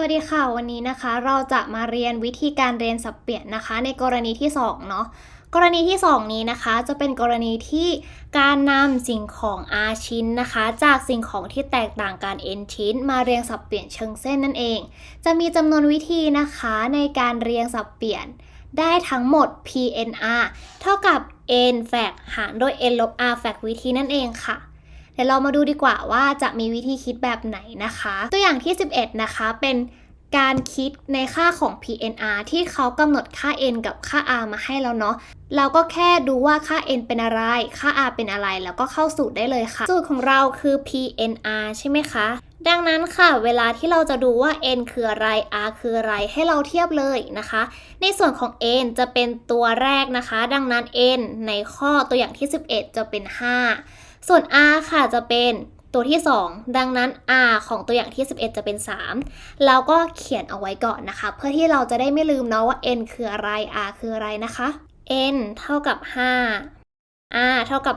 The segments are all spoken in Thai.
วัสดีค่ะ วันนี้นะคะ เราจะมาเรียนวิธีการเรียนสับเปลี่ยนนะคะ ในกรณีที่2เนาะกรณีที่ 2 นี้นะคะ จะเป็นกรณีที่การนำสิ่งของ R ชิ้นนะคะ จากสิ่งของที่แตกต่างกัน N ชิ้น มาเรียงสับเปลี่ยนเชิงเส้นนั่นเอง จะมีจำนวนวิธีนะคะในการเรียงสับเปลี่ยนได้ทั้งหมด PNR เท่ากับ n แฟกหารด้วย n ลบ r แฟกวิธีนั่นเองค่ะ ดี๋ยวเรามาดูดีกว่าว่าจะมีวิธีคิดแบบไหนนะคะ ตัวอย่างที่ 11 นะคะเป็นการคิดในค่าของ PNR ที่เขากำหนดค่า n กับค่า r มาให้แล้วเนาะ เราก็แค่ดูว่าค่า n เป็นอะไร ค่า r เป็นอะไร แล้วก็เข้าสูตรได้เลยค่ะ สูตรของเราคือ PNR ใช่ไหมคะ ดังนั้นค่ะ เวลาที่เราจะดูว่า n คืออะไร r คืออะไร ให้เราเทียบเลยนะคะ ในส่วนของ n จะเป็นตัวแรกนะคะ ดังนั้น n ในข้อตัวอย่างที่ 11 จะเป็น 5 ส่วน r ค่ะจะเป็นตัวที่ 2 ดังนั้น r ของตัวอย่างที่ 11 จะเป็น3เราก็เขียนเอาไว้ก่อนนะคะ เพื่อที่เราจะได้ไม่ลืมเนาะว่า n คืออะไร r คืออะไรนะคะ n เท่ากับ 5 r เท่ากับ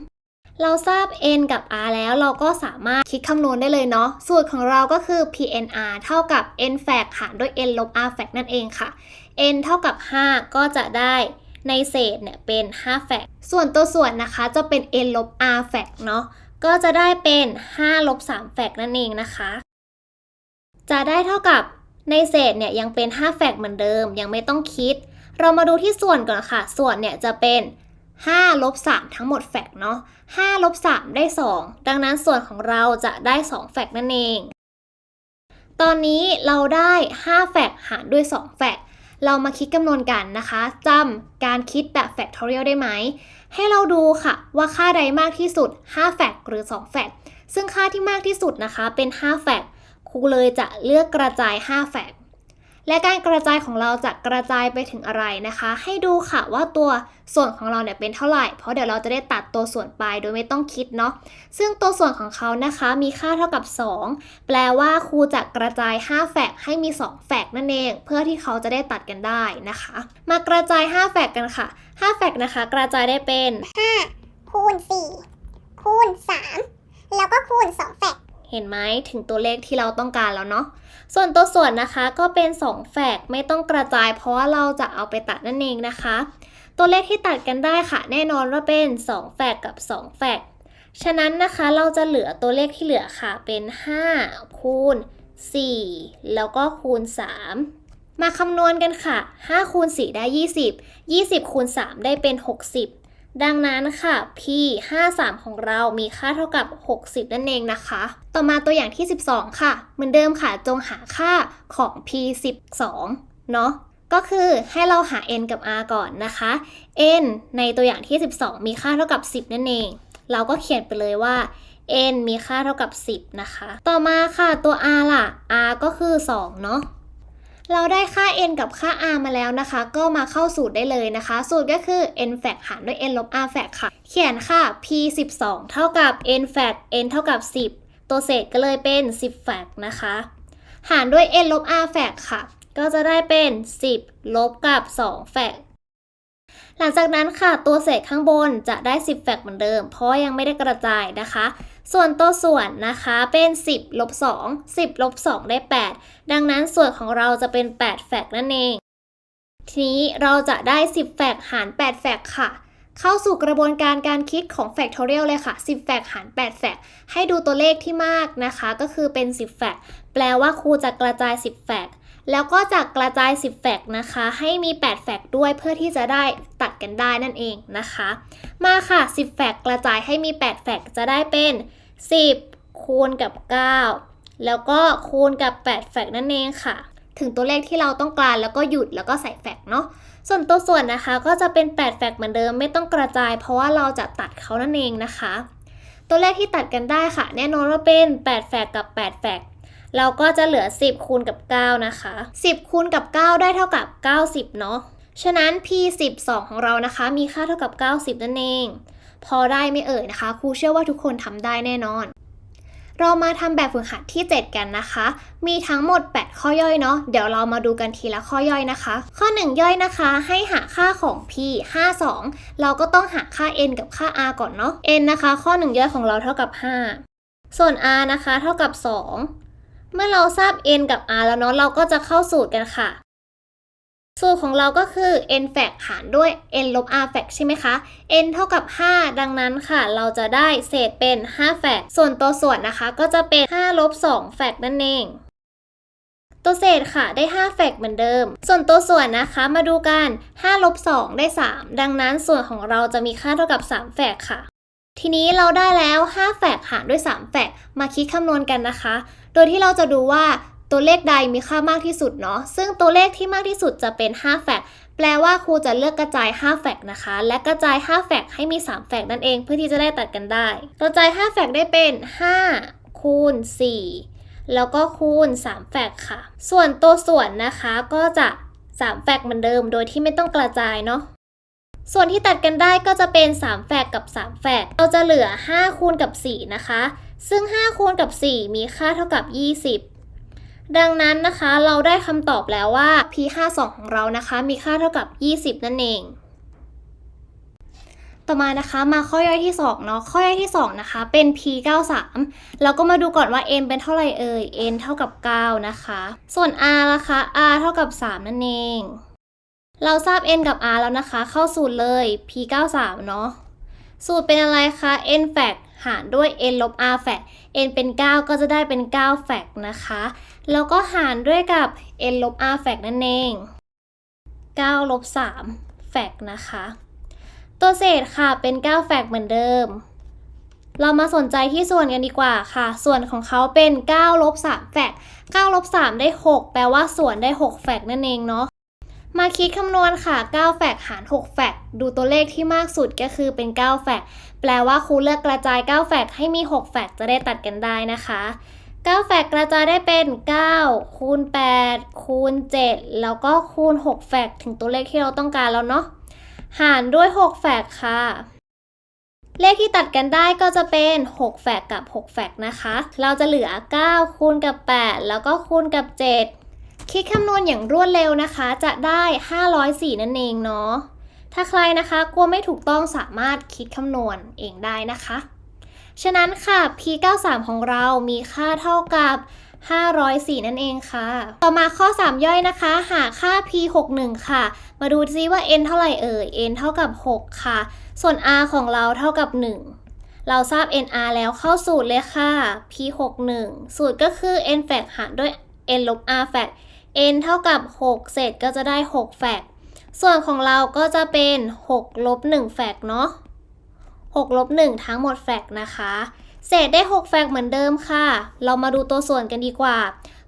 3 เราทราบ n กับ r แล้วเราก็สามารถคิดคำนวณได้เลยเนาะ สูตรของเราก็คือ PNR เท่ากับ n แฟกหารด้วย n ลบ r แฟกนั่นเองค่ะ n เท่ากับ 5 ก็จะได้ ในเศษเนี่ยเป็น5แฟกส่วนตัวส่วนนะคะจะเป็น n ลบ r แฟกเนาะก็จะได้เป็น5ลบ3แฟกนั่นเองนะคะ จะได้เท่ากับในเศษเนี่ยยังเป็น5แฟกเหมือนเดิมยังไม่ต้องคิด เรามาดูที่ส่วนก่อนค่ะ ส่วนเนี่ยจะเป็น5ลบ3ทั้งหมดแฟกเนาะ5ลบ3ได้ 2 ดังนั้นส่วนของเราจะได้ 2 แฟกนั่นเอง ตอนนี้เราได้ 5 แฟกหารด้วย 2 แฟก เรามาคิดคำนวณกันนะคะจำการคิดแบบ factorial ได้ไหม ให้เราดูค่ะว่าค่าใดมากที่สุด 5 แฟกหรือ 2 แฟกซึ่งค่าที่มากที่สุดนะคะเป็น 5 แฟกครูเลยจะเลือกกระจาย 5 แฟก และการกระจายของเราจะกระจายไปถึงอะไรนะคะ ให้ดูค่ะว่าตัวส่วนของเราเนี่ยเป็นเท่าไหร่ เพราะเดี๋ยวเราจะได้ตัดตัวส่วนไปโดยไม่ต้องคิดเนาะ ซึ่งตัวส่วนของเขานะคะมีค่าเท่ากับ 2 แปลว่าครูจะกระจาย 5 แฟกให้มี 2 แฟกนั่นเอง เพื่อที่เขาจะได้ตัดกันได้นะคะ มากระจาย 5 แฟกกันค่ะ 5 แฟกนะคะ กระจายได้เป็นคูณ 4 คูณ 3 แล้วก็คูณ 2 แฟก เห็นไหมถึงตัวเลขที่เราต้องการแล้วเนาะ ส่วนตัวส่วนนะคะก็เป็น 2แฟกไม่ต้องกระจาย เพราะว่าเราจะเอาไปตัดนั่นเองนะคะ ตัวเลขที่ตัดกันได้ค่ะ แน่นอนว่าเป็น 2แฟกกับ 2แฟกฉะนั้นนะคะเราจะเหลือตัวเลขที่เหลือค่ะเป็น 5 คูณ 4 แล้วก็คูณ 3 มาคำนวณกันค่ะ 5 คูณ 4 ได้ 20 20 คูณ 3 ได้เป็น 60 ดังนั้นค่ะ p 53ของเรามีค่าเท่ากับ 60 นั่นเองนะคะ ต่อมาตัวอย่างที่ 12 ค่ะ เหมือนเดิมค่ะ จงหาค่าของ p 12เนาะ ก็คือให้เราหา n กับ r ก่อนนะคะ n ในตัวอย่างที่ 12 มีค่าเท่ากับ 10 นั่นเอง เราก็เขียนไปเลยว่า n มีค่าเท่ากับ 10 นะคะ ต่อมาค่ะตัว r ล่ะ r ก็คือ 2 เนาะ เราได้ค่า n กับค่า r มาแล้วนะคะ ก็มาเข้าสูตรได้เลยนะคะ สูตรก็คือ n แฟกหารด้วย n ลบ r แฟกค่ะ เขียนค่ะ p 12เท่ากับ n แฟก n เท่ากับ 10 ตัวเศษก็เลยเป็น 10แฟกนะคะ หารด้วย n ลบ r แฟกค่ะ ก็จะได้เป็น 10 ลบกับ2แฟกหลังจากนั้นค่ะตัวเศษข้างบนจะได้ 10 แฟกเหมือนเดิม เพราะยังไม่ได้กระจายนะคะ ส่วนตัวส่วนนะคะเป็น 10ลบ2 10ลบ2ได้ 8 ดังนั้นส่วนของเราจะเป็น 8 แฟกนั่นเอง ทีนี้เราจะได้ 10 แฟกหาร 8 แฟกค่ะ เข้าสู่กระบวนการการคิดของ factorial เลยค่ะ 10 แฟกหาร 8 แฟกให้ดูตัวเลขที่มากนะคะ ก็คือเป็น 10 แฟกแปลว่าครูจะกระจาย 10 แฟก แล้วก็จะกระจาย 10 แฟกนะคะ ให้มี 8 แฟกด้วยเพื่อที่จะได้ตัดกันได้นั่นเองนะคะ มาค่ะ 10 แฟกกระจายให้มี 8 แฟกจะได้เป็น 10 คูณกับ 9 แล้วก็คูณกับ 8 แฟกนั่นเองค่ะ ถึงตัวเลขที่เราต้องการแล้วก็หยุดแล้วก็ใส่แฟกเนาะส่วนตัวส่วนนะคะก็จะเป็น 8 แฟกเหมือนเดิมไม่ต้องกระจาย เพราะว่าเราจะตัดเขานั่นเองนะคะ ตัวเลขที่ตัดกันได้ค่ะ แน่นอนว่าเป็น 8 แฟกกับ 8 แฟก เราก็จะเหลือ 10 คูณกับ 9 นะคะ 10 คูณกับ 9 ได้เท่ากับ 90 เนาะ ฉะนั้น p 12ของเรานะคะ มีค่าเท่ากับ 90 นั่นเอง พอได้ไม่เอ่ยนะคะ ครูเชื่อว่าทุกคนทำได้แน่นอน เรามาทำแบบฝึกหัดที่ 7 กันนะคะ มีทั้งหมด 8 ข้อย่อยเนาะ เดี๋ยวเรามาดูกันทีละข้อย่อยนะคะ ข้อ 1 ย่อยนะคะ ให้หาค่าของ p 52 เราก็ต้องหาค่า n กับค่า r ก่อนเนาะ n นะคะ ข้อ 1 ย่อยของเราเท่ากับ 5 ส่วน r นะคะ เท่ากับ 2 เมื่อเราทราบ n กับ r แล้วเนาะเราก็จะเข้าสูตรกันค่ะ สูตรของเราก็คือ n แฟกหารด้วย n ลบ r แฟกใช่ไหมคะ n เท่ากับ 5 ดังนั้นค่ะ เราจะได้เศษเป็น5แฟกส่วนตัวส่วนนะคะ ก็จะเป็น5ลบ2แฟกนั่นเองตัวเศษค่ะได้5แฟกเหมือนเดิม ส่วนตัวส่วนนะคะมาดูกัน5ลบ2ได้ 3 ดังนั้นส่วนของเราจะมีค่าเท่ากับ3แฟกค่ะ ทีนี้เราได้แล้ว5แฟกหารด้วย3แฟกมาคิดคำนวณกันนะคะ โดยที่เราจะดูว่าตัวเลขใดมีค่ามากที่สุดเนาะ ซึ่งตัวเลขที่มากที่สุดจะเป็น 5 แฟกแปลว่าครูจะเลือกกระจาย 5 แฟกนะคะ และกระจาย 5 แฟกให้มี 3 แฟกนั่นเองเพื่อที่จะได้ตัดกันได้ กระจาย 5 แฟกได้เป็น 5 คูณ 4 แล้วก็คูณ 3 แฟกค่ะ ส่วนตัวส่วนนะคะก็จะ 3 แฟกเหมือนเดิม โดยที่ไม่ต้องกระจายเนาะส่วนที่ตัดกันได้ก็จะเป็น 3 แฟกกับ 3 แฟกเราจะเหลือ 5 คูณกับ 4 นะคะ ซึ่ง 5 คูณกับ 4 มีค่าเท่ากับ 20 ดังนั้นนะคะเราได้คำตอบแล้วว่า p 5 2ของเรานะคะมีค่าเท่ากับ 20 นั่นเอง ต่อมานะคะมาข้อย่อยที่2เนาะข้อย่อยที่2นะคะเป็น p 9 3เราก็มาดูก่อนว่า n เป็นเท่าไหร่เอ่ย n เท่ากับ 9 นะคะ ส่วน r ล่ะคะ r เท่ากับ 3 นั่นเอง เราทราบ n กับ r แล้วนะคะ เข้าสูตรเลย p 9 3เนาะสูตรเป็นอะไรคะ n แฟก หารด้วย n ลบ r แฟก n เป็น 9 ก็จะได้เป็น 9 แฟกนะคะ แล้วก็หารด้วยกับ n ลบ r แฟกนั่นเอง 9 ลบ 3 แฟกนะคะ ตัวเศษค่ะเป็น 9 แฟกเหมือนเดิม เรามาสนใจที่ส่วนกันดีกว่าค่ะ ส่วนของเขาเป็น 9 ลบ 3 แฟก 9 ลบ 3 ได้ 6 แปลว่าส่วนได้ 6 แฟกนั่นเองเนาะ มาคิดคำนวณค่ะ 9 แฟกหาร 6 แฟกดูตัวเลขที่มากสุดก็คือเป็น 9 แฟกแปลว่าครูเลือกกระจาย 9 แฟกให้มี 6 แฟกจะได้ตัดกันได้นะคะ 9 แฟกกระจายได้เป็น 9 คูณ 8 คูณ 7 แล้วก็คูณ 6 แฟกถึงตัวเลขที่เราต้องการแล้วเนาะ หารด้วย 6 แฟกค่ะ เลขที่ตัดกันได้ก็จะเป็น 6 แฟกกับ 6 แฟกนะคะ เราจะเหลือ 9 คูณกับ 8 แล้วก็คูณกับ 7 คิดคำนวณอย่างรวดเร็วนะคะ จะได้ 504 นั่นเองเนาะ ถ้าใครนะคะกลัวไม่ถูกต้องสามารถคิดคำนวณเองได้นะคะ ฉะนั้นค่ะ p93 ของเรามีค่าเท่ากับ 504 นั่นเองค่ะ ต่อมาข้อ 3 ย่อยนะคะ หาค่า p61 ค่ะ มาดูซิว่า n เท่าไหร่เอ่ย n เท่ากับ 6 ค่ะ ส่วน r ของเราเท่ากับ 1เราทราบ nr แล้วเข้าสูตรเลยค่ะ p61 สูตรก็คือ n แฟกหารด้วย n ลบ r แฟก n เท่ากับ 6เศษก็จะได้ 6 แฟกส่วนของเราก็จะเป็น 6 ลบ 1 แฟกเนาะ6ลบ 1 ทั้งหมดแฟกนะคะ เศษได้ 6 แฟกเหมือนเดิมค่ะ เรามาดูตัวส่วนกันดีกว่า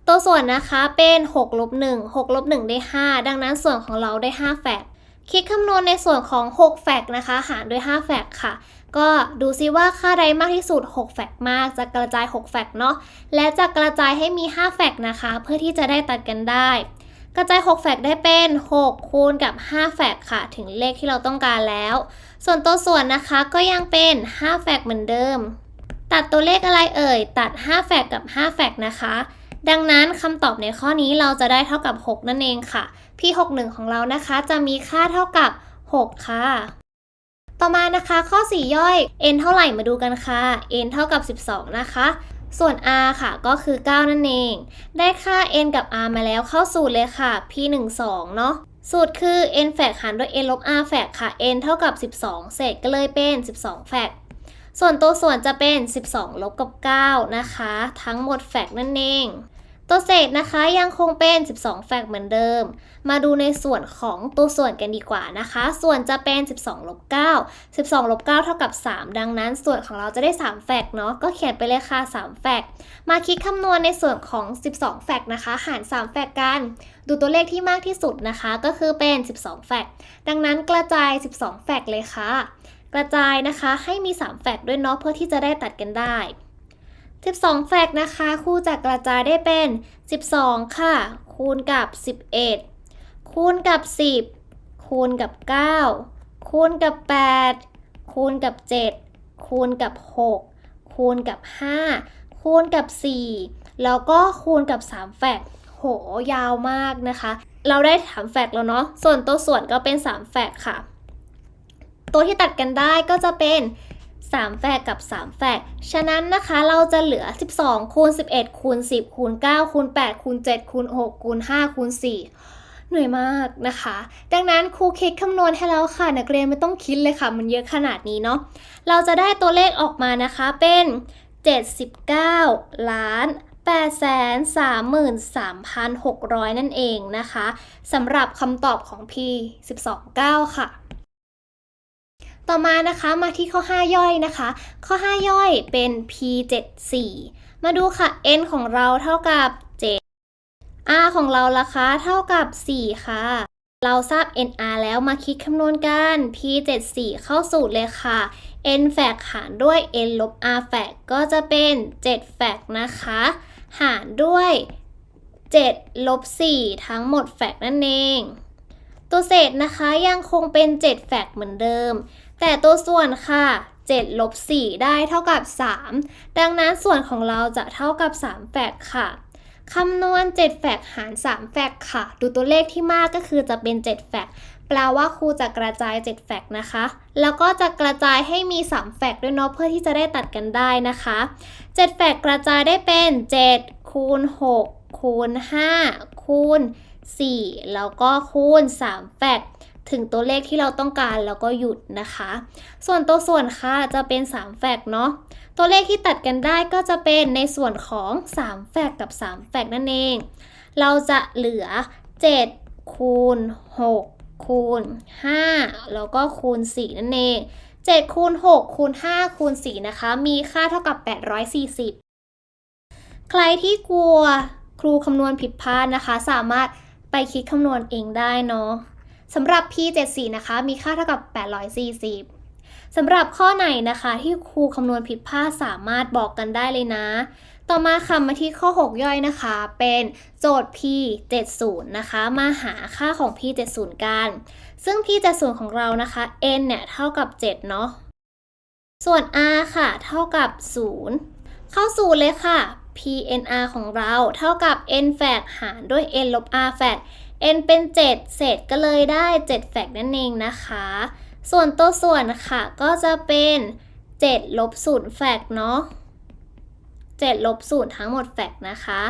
ตัวส่วนนะคะเป็น6ลบ1 6ลบ1ได้ 5 ดังนั้นส่วนของเราได้ 5 แฟกคิดคำนวณในส่วนของ 6 แฟกนะคะ หารด้วย 5 แฟกค่ะ ก็ดูซิว่าค่าใดมากที่สุด 6 แฟกมาก จะกระจาย 6 แฟกเนาะ และจะกระจายให้มี 5 แฟกนะคะ เพื่อที่จะได้ตัดกันได้ กระจาย 6 แฟกได้เป็น 6 คูณกับ 5 แฟกค่ะ ถึงเลขที่เราต้องการแล้ว ส่วนตัวส่วนนะคะก็ยังเป็น 5 แฟกเหมือนเดิม ตัดตัวเลขอะไรเอ่ย ตัด 5 แฟกกับ 5 แฟกนะคะ ดังนั้นคำตอบในข้อนี้เราจะได้เท่ากับ 6 นั่นเองค่ะ p61 ของเรานะคะจะมีค่าเท่ากับ 6 ค่ะ ต่อมานะคะข้อ 4 ย่อย n เท่าไหร่มาดูกันค่ะ n เท่ากับ 12 นะคะ ส่วน r ค่ะก็คือ 9 นั่นเอง ได้ค่า n กับ r มาแล้วเข้าสูตรเลยค่ะ p12 เนาะสูตรคือ n แฟกหารด้วย n ลบ r แฟกค่ะ n เท่ากับ 12 เศษก็เลยเป็น 12 แฟกส่วนตัวส่วนจะเป็น 12 ลบกับ 9 นะคะ ทั้งหมดแฟกนั่นเอง ตัวเศษนะคะยังคงเป็น 12 แฟกเหมือนเดิม มาดูในส่วนของตัวส่วนกันดีกว่านะคะ ส่วนจะเป็น 12ลบ9 12ลบ9เท่ากับ 3 ดังนั้น ส่วนของเราจะได้ 3 แฟกเนาะ ก็เขียนไปเลยค่ะ 3 แฟก มาคิดคำนวณในส่วนของ 12 แฟกนะคะ หาร 3 แฟกกัน ดูตัวเลขที่มากที่สุดนะคะ ก็คือเป็น 12 แฟก ดังนั้นกระจาย 12 แฟกเลยค่ะ กระจายนะคะให้มี 3 แฟกด้วยเนาะ เพื่อที่จะได้ตัดกันได้ 12 แฟกนะคะครูจะกระจายได้เป็น 12 ค่ะ คูณกับ 11 คูณกับ 10 คูณกับ 9 คูณกับ 8 คูณกับ 7 คูณกับ 6 คูณกับ 5 คูณกับ 4 แล้วก็คูณกับ 3 แฟกโหยาวมากนะคะ เราได้ 3 แฟกแล้วเนาะ ส่วนตัวส่วนก็เป็น 3 แฟกค่ะ ตัวที่ตัดกันได้ก็จะเป็น 3แฝกกับ 3แฝกฉะนั้นนะคะเราจะเหลือ 12 คูณ 11 คูณ 10 คูณ 9 คูณ 8 คูณ 7 คูณ 6 คูณ 5 คูณ4เหนื่อยมากนะคะ ดังนั้นครูคิดคำนวณให้แล้วค่ะ นักเรียนไม่ต้องคิดเลยค่ะ มันเยอะขนาดนี้เนาะ เราจะได้ตัวเลขออกมานะคะเป็น 79 ล้าน833,600 นั่นเองนะคะสำหรับคำตอบของ P 12 9 ค่ะ ต่อมานะคะมาที่ข้อ 5 ย่อยนะคะ ข้อ 5 ย่อยเป็น P 7 4มาดูค่ะ n ของเราเท่ากับ 7 r ของเราล่ะคะเท่ากับ 4 ค่ะ เราทราบ nr แล้วมาคิดคำนวณกัน p 7 4เข้าสูตรเลยค่ะ n แฝกหารด้วย n ลบ r แฝกก็จะเป็น 7 แฝกนะคะ หารด้วย 7 ลบ 4 ทั้งหมดแฝกนั่นเอง ตัวเศษนะคะยังคงเป็น 7 แฝกเหมือนเดิม แต่ตัวส่วนค่ะ7ลบ4ได้เท่ากับ 3 ดังนั้นส่วนของเราจะเท่ากับ 3แฝกค่ะคำนวณ 7แฝกหาร 3แฝกค่ะ ดูตัวเลขที่มากก็คือจะเป็น 7แฝกแปลว่าครูจะกระจาย 7แฝกนะคะ แล้วก็จะกระจายให้มี 3แฝกด้วยเนาะเพื่อที่จะได้ตัดกันได้นะคะ 7แฝกกระจายได้เป็น 7 คูณ 6 คูณ 5 คูณ 4 แล้วก็คูณ 3แฝก ถึงตัวเลขที่เราต้องการแล้วก็หยุดนะคะ ส่วนตัวส่วนค่ะจะเป็น 3แฝกเนาะตัวเลขที่ตัดกันได้ก็จะเป็นในส่วนของ 3แฝกกับ 3แฝกนั่นเอง เราจะเหลือ 7 คูณ 6 คูณ 5 แล้วก็คูณ 4 นั่นเอง 7 คูณ 6 คูณ 5 คูณ 4 นะคะ มีค่าเท่ากับ 840 ใครที่กลัวครูคำนวณผิดพลาดนะคะ สามารถไปคิดคำนวณเองได้เนาะ สำหรับ P74 นะคะ มีค่าเท่ากับ 840สำหรับข้อไหนนะคะที่ครูคำนวณผิดพลาดสามารถบอกกันได้เลยนะ ต่อมาค่ะมาที่ข้อ 6 ย่อยนะคะ เป็นโจทย์ P70 นะคะ มาหาค่าของ P70 กัน ซึ่ง P70 ของเรานะคะ n เนี่ยเท่ากับ 7 เนาะ ส่วน r ค่ะ เท่ากับ 0 เข้าสูตรเลยค่ะ PNR ของเราเท่ากับ n แฝกหารด้วย n ลบ r แฝก n เป็น 7 เศษก็เลยได้ 7แฝกนั่นเองนะคะ ส่วนตัวส่วนค่ะก็จะเป็น 7 ลบ0แฝกเนาะ7ลบ0ทั้งหมดแฝกนะคะ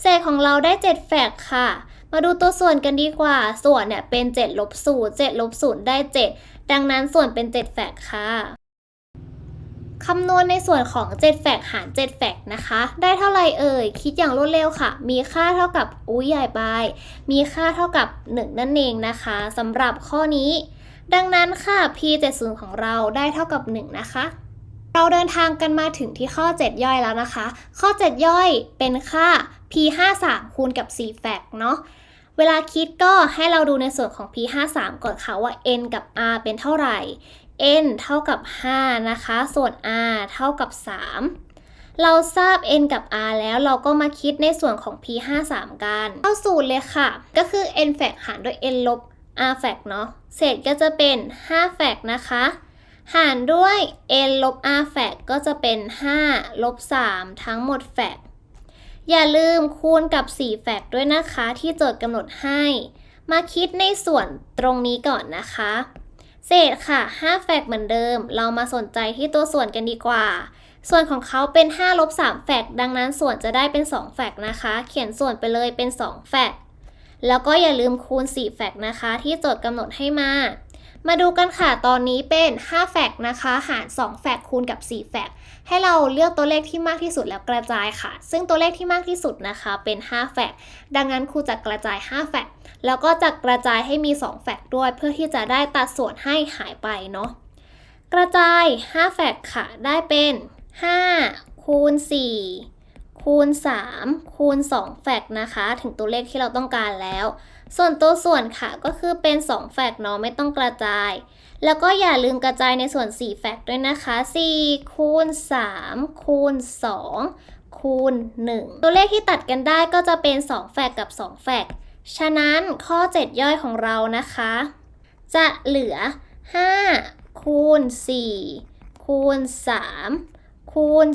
เศษของเราได้ 7แฝกค่ะ มาดูตัวส่วนกันดีกว่า ส่วนเนี่ยเป็น 7 ลบ0 7 ลบ0ได้ 7 ดังนั้นส่วนเป็น 7แฝกค่ะ คำนวณในส่วนของ7แฝกหาร7แฝกนะคะ ได้เท่าไรเอ่ย คิดอย่างรวดเร็วค่ะ มีค่าเท่ากับอุ้ยใหญ่ไป มีค่าเท่ากับ 1 นั่นเองนะคะสำหรับข้อนี้ ดังนั้นค่ะ p70 ของเราได้เท่ากับ 1 นะคะ เราเดินทางกันมาถึงที่ข้อ 7 ย่อยแล้วนะคะ ข้อ 7 ย่อยเป็นค่า p53 คูณกับ4แฟกเนาะเวลาคิดก็ให้เราดูในส่วนของ p53 ก่อนค่ะว่า n กับ r เป็นเท่าไหร่ n เท่ากับ 5 นะคะ ส่วน r เท่ากับ 3 เราทราบ n กับ r แล้วเราก็มาคิดในส่วนของ p53 กัน เข้าสูตรเลยค่ะ ก็คือ n แฟกหารด้วย n ลบ r แฟกเนาะ เศษก็จะเป็น 5แฟกนะคะ หารด้วย n ลบ r แฟกก็จะเป็น 5 ลบ 3 ทั้งหมดแฟกอย่าลืมคูณกับ 4แฟกด้วยนะคะ ที่โจทย์กำหนดให้ มาคิดในส่วนตรงนี้ก่อนนะคะ เศษค่ะ5แฟกเหมือนเดิม เรามาสนใจที่ตัวส่วนกันดีกว่า ส่วนของเขาเป็น5ลบ3แฟกดังนั้นส่วนจะได้เป็น2แฟกนะคะ เขียนส่วนไปเลยเป็น2แฟกแล้วก็อย่าลืมคูณ4แฟกนะคะ ที่โจทย์กำหนดให้มา มาดูกันค่ะตอนนี้เป็น5แฟกนะคะ หาร2แฟกคูณกับ4แฟก ให้เราเลือกตัวเลขที่มากที่สุดแล้วกระจายค่ะ ซึ่งตัวเลขที่มากที่สุดนะคะเป็น 5 แฟกดังนั้นครูจะกระจาย 5 แฟกแล้วก็จะกระจายให้มี 2 แฟกด้วย เพื่อที่จะได้ตัดส่วนให้หายไปเนาะกระจาย 5 แฟกค่ะ ได้เป็น 5 คูณ 4 คูณ 3 คูณ 2 แฟกนะคะ ถึงตัวเลขที่เราต้องการแล้ว ส่วนตัวส่วนค่ะก็คือเป็น 2 แฟกเนาะไม่ต้องกระจาย แล้วก็อย่าลืมกระจายในส่วน 4 แฟกด้วยนะคะ4คูณ3คูณ2คูณ1 ตัวเลขที่ตัดกันได้ก็จะเป็น 2 แฟกกับ 2 แฟกฉะนั้นข้อ 7 ย่อยของเรานะคะ จะเหลือ 5 คูณ 4 คูณ 3 คูณ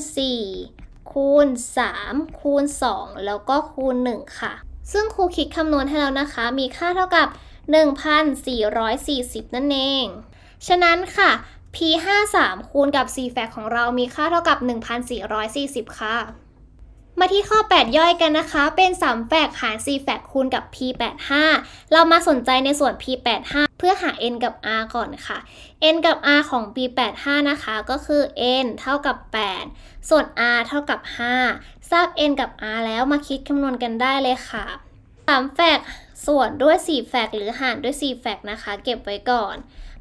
4 คูณ 3 คูณ 2 แล้วก็คูณ 1 ค่ะ ซึ่งครูคิดคำนวณให้แล้วนะคะ มีค่าเท่ากับ 1,440 นั่นเอง ฉะนั้นค่ะ p 5 3คูณกับ4แฟกของเรามีค่าเท่ากับ 1440 ค่ะ มาที่ข้อ 8 ย่อยกันนะคะ เป็น3แฟกหาร4แฟกคูณกับ p 8 5เรามาสนใจในส่วน p 8 5เพื่อหา n กับ r ก่อนค่ะ n กับ r ของ p 8 5นะคะ ก็คือ n เท่ากับ 8 ส่วน r เท่ากับ 5 ทราบ n กับ r แล้วมาคิดคำนวณกันได้เลยค่ะ3แฟกส่วนด้วย 4 แฟกหรือหารด้วย 4 แฟกนะคะ เก็บไว้ก่อน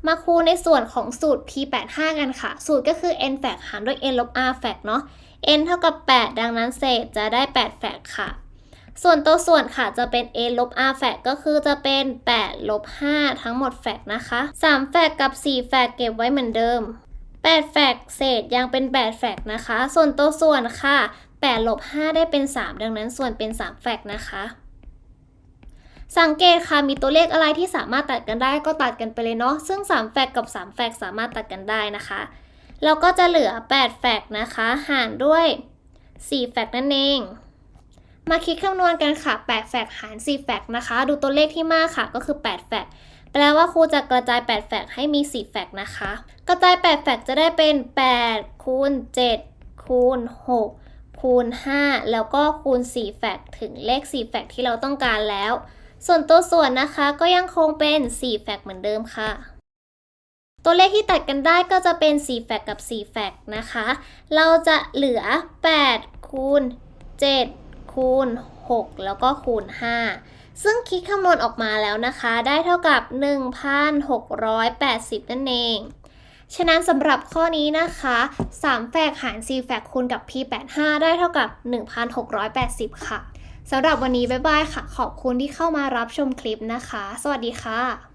มาคูณในส่วนของสูตร p 8 5กันค่ะ สูตรก็คือ n แฟกหารด้วย n ลบ r แฟกเนาะ n เท่ากับ 8 ดังนั้นเศษจะได้ 8 แฟกค่ะ ส่วนตัวส่วนค่ะจะเป็น n ลบ r แฟกก็คือจะเป็น 8 ลบ 5 ทั้งหมดแฟกนะคะ 3 แฟกกับ 4 แฟกเก็บไว้เหมือนเดิม8แฟกเศษยังเป็น8แฟกนะคะ ส่วนตัวส่วนค่ะ 8ลบ5ได้เป็น 3 ดังนั้นส่วนเป็น 3 แฟกนะคะ สังเกตค่ะมีตัวเลขอะไรที่สามารถตัดกันได้ก็ตัดกันไปเลยเนาะซึ่ง 3 แฟกกับ 3 แฟกสามารถตัดกันได้นะคะเราก็จะเหลือ 8 แฟกนะคะ หารด้วย 4 แฟกนั่นเอง มาคิดคำนวณกันค่ะ 8 แฟกหาร 4 แฟกนะคะ ดูตัวเลขที่มากค่ะ ก็คือ 8 แฟกแปลว่าครูจะกระจาย 8 แฟกให้มี 4 แฟกนะคะ กระจาย 8 แฟกจะได้เป็น 8 คูณ 7 คูณ 6 คูณ 5 แล้วก็คูณ4แฟกถึงเลข4แฟกที่เราต้องการแล้ว ส่วนตัวส่วนนะคะก็ยังคงเป็น4แฟกเหมือนเดิมค่ะ ตัวเลขที่ตัดกันได้ก็จะเป็น4แฟกกับ4แฟกนะคะ เราจะเหลือ 8 คูณ 7 คูณ 6 แล้วก็คูณ 5 ซึ่งคิดคำนวณออกมาแล้วนะคะ ได้เท่ากับ 1,680 นั่นเอง ฉะนั้นสำหรับข้อนี้นะคะ 3 แฟกหาร4แฟกคูณกับ p85 ได้เท่ากับ 1,680 ค่ะสำหรับวันนี้บ๊ายบายค่ะ ขอบคุณที่เข้ามารับชมคลิปนะคะ สวัสดีค่ะ